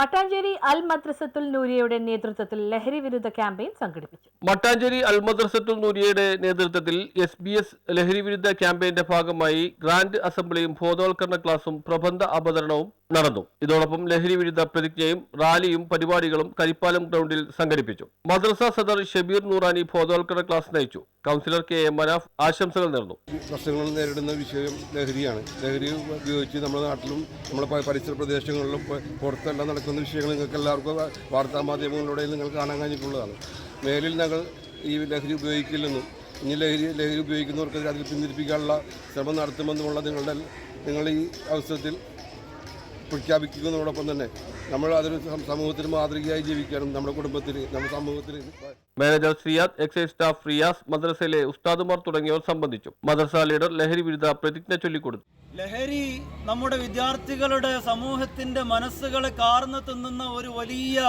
മട്ടാഞ്ചേരി അൽ മദ്രസത്തുൽ നൂരിയയുടെ നേതൃത്വത്തിൽ ലഹരി വിരുദ്ധ ക്യാമ്പയിൻ സംഘടിപ്പിച്ചു. മട്ടാഞ്ചേരി അൽ മദ്രസത്തുൽ നൂരിയയുടെ നേതൃത്വത്തിൽ എസ് ബി എസ് ലഹരി വിരുദ്ധ ക്യാമ്പയിന്റെ ഭാഗമായി ഗ്രാൻഡ് അസംബ്ലിയും ബോധവൽക്കരണ ക്ലാസും പ്രബന്ധ അവതരണവും നടന്നു. ഇതോടൊപ്പം ലഹരി വിരുദ്ധ പ്രതിജ്ഞയും റാലിയും പരിപാടികളും കരിപ്പാലം ഗ്രൗണ്ടിൽ സംഘടിപ്പിച്ചു. മദ്രസ സദർ ഷബീർ നൂറാനി ബോധവൽക്കരണ ക്ലാസ് നയിച്ചു. കൗൺസിലർ കെ എം മനാഫ് ആശംസകൾ നേർന്നു. പ്രശ്നങ്ങൾ നേരിടുന്ന വിഷയം ലഹരിയാണ്. ലഹരി ഉപയോഗിച്ച് നമ്മുടെ നാട്ടിലും നമ്മുടെ പരിസര പ്രദേശങ്ങളിലും പുറത്തെല്ലാം നടക്കുന്ന വിഷയങ്ങൾ നിങ്ങൾക്ക് എല്ലാവർക്കും വാർത്താ മാധ്യമങ്ങളിലൂടെ നിങ്ങൾ കാണാൻ കഴിഞ്ഞിട്ടുള്ളതാണ്. മേലിൽ ഞങ്ങൾ ഈ ലഹരി ഉപയോഗിക്കില്ലെന്നും ഇനി ലഹരി ലഹരി ഉപയോഗിക്കുന്നവർക്ക് അതിൽ പിന്തിരിപ്പിക്കാനുള്ള ശ്രമം നടത്തുമെന്നുമുള്ള നിങ്ങളുടെ നിങ്ങൾ ഈ അവസരത്തിൽ പ്രഖ്യാപിക്കുന്നതോടൊപ്പം തന്നെ. നമ്മൾ അതൊരു സമൂഹത്തിന് മാതൃകയായി ജീവിക്കാനും നമ്മുടെ കുടുംബത്തിന് നമ്മുടെ സമൂഹത്തിന്. Manager Siyad excise staff Riyas മദ്രസയിലെ ഉസ്താദുമാർ തുടങ്ങിയവർ സംബന്ധിച്ചു. മദ്രസ ലീഡർ ലഹരി വിരുദ്ധ പ്രതിജ്ഞ ചൊല്ലിക്കൊടുത്തു. ലഹരി നമ്മുടെ വിദ്യാർത്ഥികളുടെ സമൂഹത്തിന്റെ മനസ്സുകളെ കാർന്നു തിന്നുന്ന ഒരു വലിയ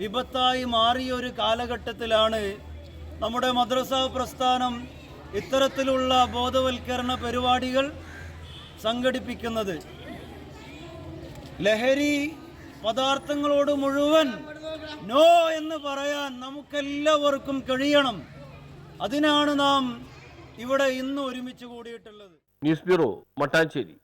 വിപത്തായി മാറിയ ഒരു കാലഘട്ടത്തിലാണ് നമ്മുടെ മദ്രസ പ്രസ്ഥാനം ഇത്തരത്തിലുള്ള ബോധവൽക്കരണ പരിപാടികൾ സംഘടിപ്പിക്കുന്നത്. ലഹരി പദാർത്ഥങ്ങളോട് മുഴുവൻ നോ എന്ന് പറയാൻ നമുക്കെല്ലാവർക്കും കഴിയണം. അതിനാണ് നാം ഇവിടെ ഇന്ന് ഒരുമിച്ച് കൂടിയിട്ടുള്ളത്. News bureau Mattancherry.